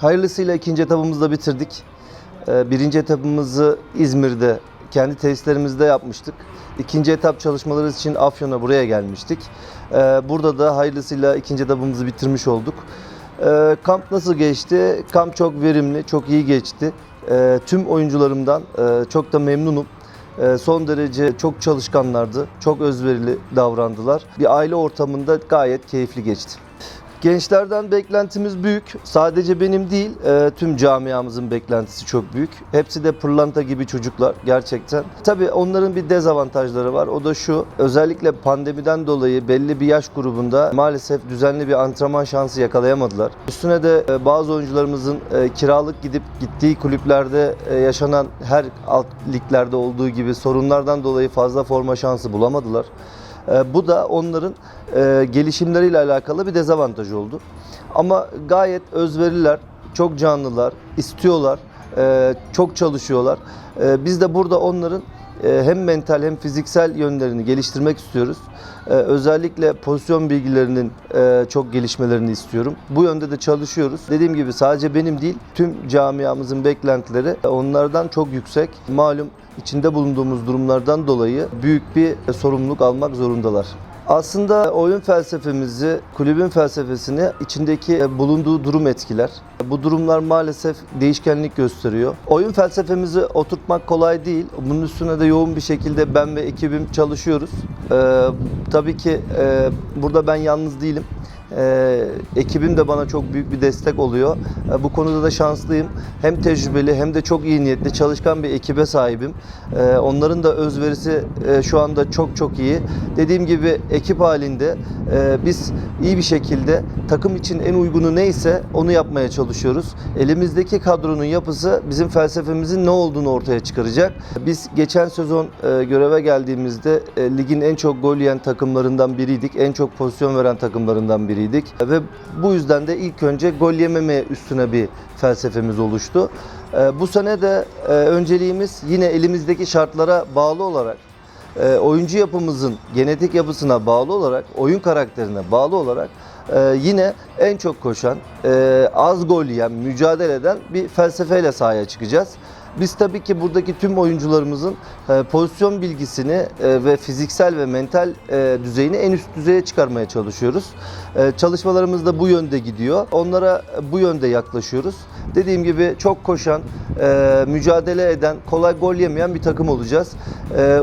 Hayırlısıyla ikinci etapımızı da bitirdik. Ee, Birinci etapımızı İzmir'de kendi tesislerimizde yapmıştık. İkinci etap çalışmaları için Afyon'a buraya gelmiştik. Ee, Burada da hayırlısıyla ikinci etapımızı bitirmiş olduk. Ee, Kamp nasıl geçti? Kamp çok verimli, çok iyi geçti. Tüm oyuncularımdan e, çok da memnunum. Son derece çok çalışkanlardı, çok özverili davrandılar. Bir aile ortamında gayet keyifli geçti. Gençlerden beklentimiz büyük. Sadece benim değil, e, tüm camiamızın beklentisi çok büyük. Hepsi de pırlanta gibi çocuklar gerçekten. Tabii onların bir dezavantajları var. O da şu, özellikle pandemiden dolayı belli bir yaş grubunda maalesef düzenli bir antrenman şansı yakalayamadılar. Üstüne de e, bazı oyuncularımızın e, kiralık gidip gittiği kulüplerde e, yaşanan her alt liglerde olduğu gibi sorunlardan dolayı fazla forma şansı bulamadılar. E, Bu da onların e, gelişimleriyle alakalı bir dezavantaj oldu. Ama gayet özveriler, çok canlılar, istiyorlar, e, çok çalışıyorlar. E, Biz de burada onların hem mental hem fiziksel yönlerini geliştirmek istiyoruz. Özellikle pozisyon bilgilerinin çok gelişmelerini istiyorum. Bu yönde de çalışıyoruz. Dediğim gibi sadece benim değil, tüm camiamızın beklentileri onlardan çok yüksek. Malum içinde bulunduğumuz durumlardan dolayı büyük bir sorumluluk almak zorundalar. Aslında oyun felsefemizi, kulübün felsefesini içindeki e, bulunduğu durum etkiler. Bu durumlar maalesef değişkenlik gösteriyor. Oyun felsefemizi oturtmak kolay değil. Bunun üstüne de yoğun bir şekilde ben ve ekibim çalışıyoruz. Ee, tabii ki e, burada ben yalnız değilim. Ee, ekibim de bana çok büyük bir destek oluyor. Ee, bu konuda da şanslıyım. Hem tecrübeli hem de çok iyi niyetli, çalışkan bir ekibe sahibim. Ee, onların da özverisi e, şu anda çok çok iyi. Dediğim gibi ekip halinde e, biz iyi bir şekilde takım için en uygunu neyse onu yapmaya çalışıyoruz. Elimizdeki kadronun yapısı bizim felsefemizin ne olduğunu ortaya çıkaracak. Biz geçen sezon e, göreve geldiğimizde e, ligin en çok gol yiyen takımlarından biriydik. En çok pozisyon veren takımlarından biriydik. Ve bu yüzden de ilk önce gol yememeye üstüne bir felsefemiz oluştu. E, Bu sene de e, önceliğimiz yine elimizdeki şartlara bağlı olarak e, oyuncu yapımızın genetik yapısına bağlı olarak, oyun karakterine bağlı olarak e, yine en çok koşan, az gol yiyen, mücadele eden bir felsefeyle sahaya çıkacağız. Biz tabii ki buradaki tüm oyuncularımızın e, pozisyon bilgisini e, ve fiziksel ve mental e, düzeyini en üst düzeye çıkarmaya çalışıyoruz. Çalışmalarımız da bu yönde gidiyor. Onlara bu yönde yaklaşıyoruz. Dediğim gibi çok koşan, mücadele eden, kolay gol yemeyen bir takım olacağız.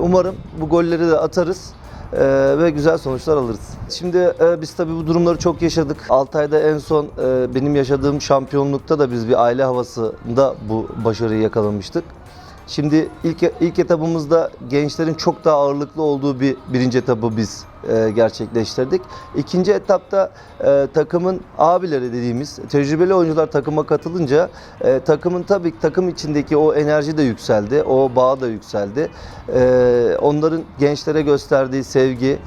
Umarım bu golleri de atarız. Ee, ve güzel sonuçlar alırız. Şimdi e, biz tabii bu durumları çok yaşadık. Altay'da en son e, benim yaşadığım şampiyonlukta da biz bir aile havasında bu başarıyı yakalamıştık. Şimdi ilk ilk etapımızda gençlerin çok daha ağırlıklı olduğu bir birinci etabı biz e, gerçekleştirdik. İkinci etapta e, takımın abileri dediğimiz tecrübeli oyuncular takıma katılınca e, takımın tabii takım içindeki o enerji de yükseldi, o bağ da yükseldi. Onların gençlere gösterdiği sevgi,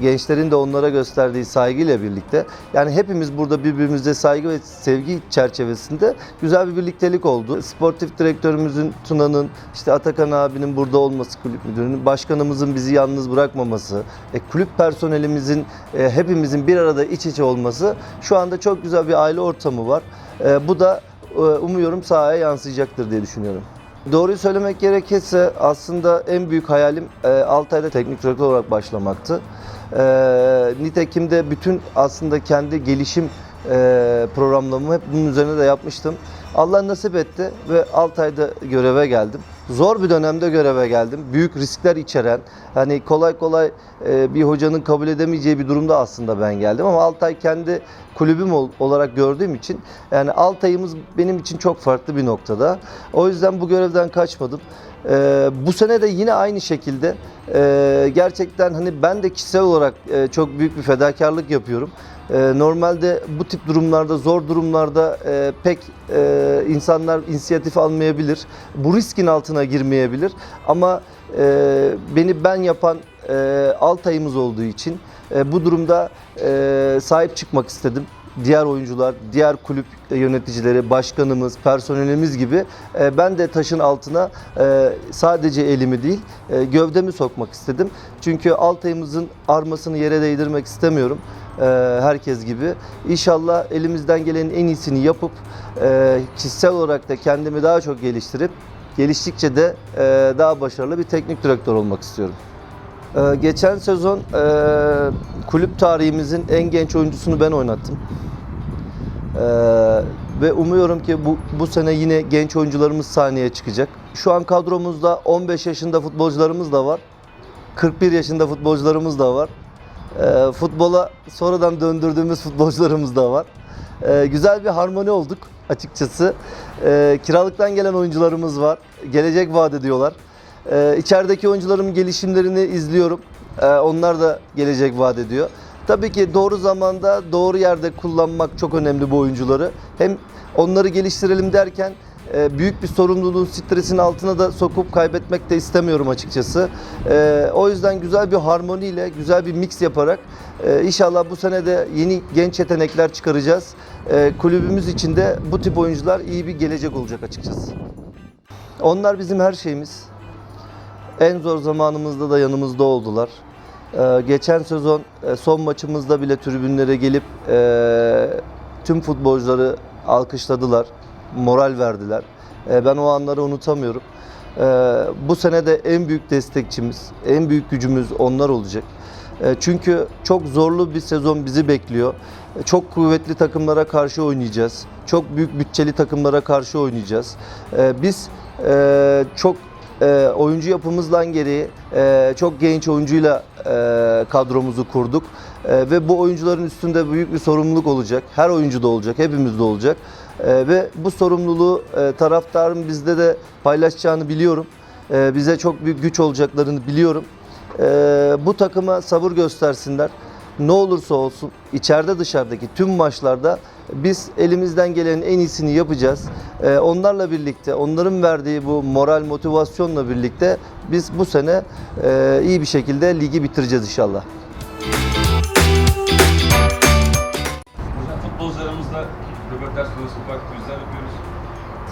gençlerin de onlara gösterdiği saygıyla birlikte yani hepimiz burada birbirimize saygı ve sevgi çerçevesinde güzel bir birliktelik oldu. Sportif direktörümüzün Tuna'nın, işte Atakan abinin burada olması kulüp müdürünün, başkanımızın bizi yalnız bırakmaması, e, kulüp personelimizin e, hepimizin bir arada iç içe olması şu anda çok güzel bir aile ortamı var. E, bu da e, umuyorum sahaya yansıyacaktır diye düşünüyorum. Doğruyu söylemek gerekirse aslında en büyük hayalim e, Altay'da teknik direktör olarak başlamaktı. E, nitekim de bütün aslında kendi gelişim e, programlarımı hep bunun üzerine de yapmıştım. Allah nasip etti ve Altay'da göreve geldim. Zor bir dönemde göreve geldim. Büyük riskler içeren, hani kolay kolay e, bir hocanın kabul edemeyeceği bir durumda aslında ben geldim. Ama Altay kendi kulübüm ol- olarak gördüğüm için yani Altay'ımız benim için çok farklı bir noktada. O yüzden bu görevden kaçmadım. E, bu sene de yine aynı şekilde e, gerçekten hani ben de kişisel olarak e, çok büyük bir fedakarlık yapıyorum. E, normalde bu tip durumlarda, zor durumlarda e, pek e, insanlar inisiyatif almayabilir. Bu riskin altına girmeyebilir. Ama e, beni ben yapan e, Altay'ımız olduğu için e, bu durumda e, sahip çıkmak istedim. Diğer oyuncular, diğer kulüp yöneticileri, başkanımız, personelimiz gibi e, ben de taşın altına e, sadece elimi değil e, gövdemi sokmak istedim. Çünkü Altay'ımızın armasını yere değdirmek istemiyorum. herkes gibi. İnşallah elimizden gelenin en iyisini yapıp kişisel olarak da kendimi daha çok geliştirip geliştikçe de daha başarılı bir teknik direktör olmak istiyorum. E, geçen sezon e, kulüp tarihimizin en genç oyuncusunu ben oynattım. E, ve umuyorum ki bu, bu sene yine genç oyuncularımız sahneye çıkacak. Şu an kadromuzda 15 yaşında futbolcularımız da var. 41 yaşında futbolcularımız da var. E, futbola sonradan döndürdüğümüz futbolcularımız da var. E, güzel bir harmoni olduk açıkçası. E, kiralıktan gelen oyuncularımız var. Gelecek vaat ediyorlar. E, içerideki oyuncuların gelişimlerini izliyorum. E, onlar da gelecek vaat ediyor. Tabii ki doğru zamanda, doğru yerde kullanmak çok önemli bu oyuncuları. Hem onları geliştirelim derken e, büyük bir sorumluluğun stresin altına da sokup kaybetmek de istemiyorum açıkçası. E, o yüzden güzel bir harmoniyle, güzel bir mix yaparak e, inşallah bu sene de yeni genç yetenekler çıkaracağız. Kulübümüz için de bu tip oyuncular iyi bir gelecek olacak açıkçası. Onlar bizim her şeyimiz. En zor zamanımızda da yanımızda oldular. Ee, geçen sezon e, son maçımızda bile tribünlere gelip e, tüm futbolcuları alkışladılar, moral verdiler. E, ben o anları unutamıyorum. Bu sene de en büyük destekçimiz, en büyük gücümüz onlar olacak. Çünkü çok zorlu bir sezon bizi bekliyor. Çok kuvvetli takımlara karşı oynayacağız. Çok büyük bütçeli takımlara karşı oynayacağız. Biz çok e, oyuncu yapımızdan gereği e, çok genç oyuncuyla e, kadromuzu kurduk. E, ve bu oyuncuların üstünde büyük bir sorumluluk olacak. Her oyuncuda olacak, hepimizde olacak. E, ve bu sorumluluğu e, taraftarın bizde de paylaşacağını biliyorum. E, bize çok büyük güç olacaklarını biliyorum. E, bu takıma sabır göstersinler. Ne olursa olsun içeride dışarıdaki tüm maçlarda biz elimizden gelenin en iyisini yapacağız. Ee, onlarla birlikte, onların verdiği bu moral motivasyonla birlikte biz bu sene e, iyi bir şekilde ligi bitireceğiz inşallah. Futbolcularımızla röportaj konusu ufak quizler yapıyoruz.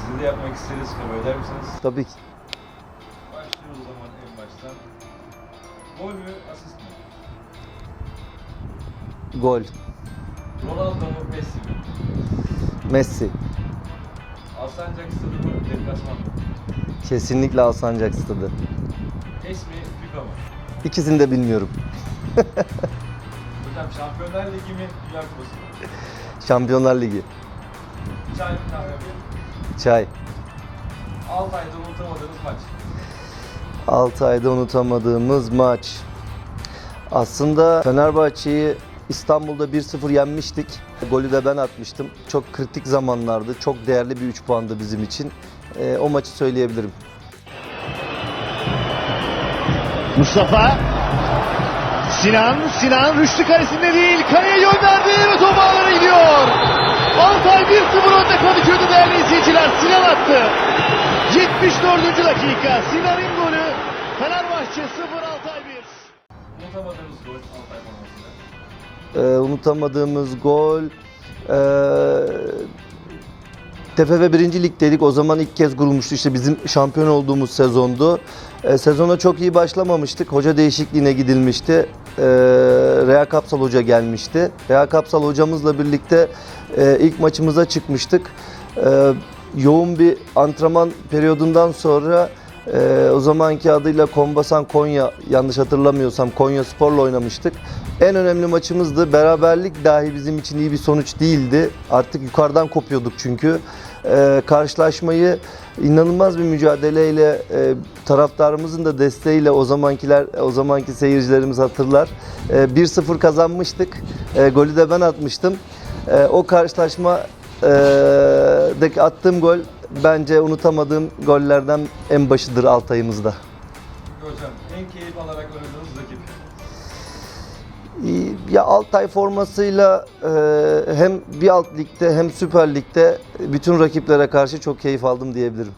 Size de yapmak isteriz. Kabul eder misiniz? Tabii ki. Başlıyoruz o zaman en baştan. Gol mü, asist mi? Gol. Ronaldo mu, Messi mi? Messi. Alsancak stadı mı, deplasman mı? Kesinlikle Alsancak Stadı. PES mi, FIFA mı? İkisini de bilmiyorum. Hocam Şampiyonlar Ligi mi, Dünya Kupası mı? Şampiyonlar Ligi. Çay mı, kahve mi? Çay. Altay'da unutamadığınız maç. 6 ayda unutamadığımız maç. Aslında Fenerbahçe'yi İstanbul'da 1-0 yenmiştik. Golü de ben atmıştım. Çok kritik zamanlardı. Çok değerli bir 3 puandı bizim için. Ee, o maçı söyleyebilirim. Mustafa Sinan, Sinan Rüştü karesinde değil, kaleye gönderdi ve top ağlara gidiyor. Altay 1-0 önde Kadıköy'de değerli izleyiciler. Sinan attı. 74. dakika. Sinan'ın golü. Fenerbahçe 0 Altay 1. Unutamadığınız gol Altay formasında. Ee, unutamadığımız gol ee, TFF 1. Lig'deydik. O zaman ilk kez kurulmuştu. İşte bizim şampiyon olduğumuz sezondu. Ee, sezona çok iyi başlamamıştık. Hoca değişikliğine gidilmişti. Ee, Rea Kapsal Hoca gelmişti. Rea Kapsal hocamızla birlikte e, ilk maçımıza çıkmıştık. Ee, yoğun bir antrenman periyodundan sonra e, o zamanki adıyla Kombasan Konya yanlış hatırlamıyorsam Konya Spor'la oynamıştık. En önemli maçımızdı. Beraberlik dahi bizim için iyi bir sonuç değildi. Artık yukarıdan kopuyorduk çünkü. Ee, karşılaşmayı inanılmaz bir mücadeleyle e, taraftarımızın da desteğiyle o zamankiler o zamanki seyircilerimiz hatırlar. E, 1-0 kazanmıştık. E, golü de ben atmıştım. E, o karşılaşma e, attığım gol bence unutamadığım gollerden en başıdır Altay'ımızda. Hocam en keyif alarak oynadığınız rakip. Ya Altay formasıyla e, hem bir alt ligde hem Süper Lig'de bütün rakiplere karşı çok keyif aldım diyebilirim.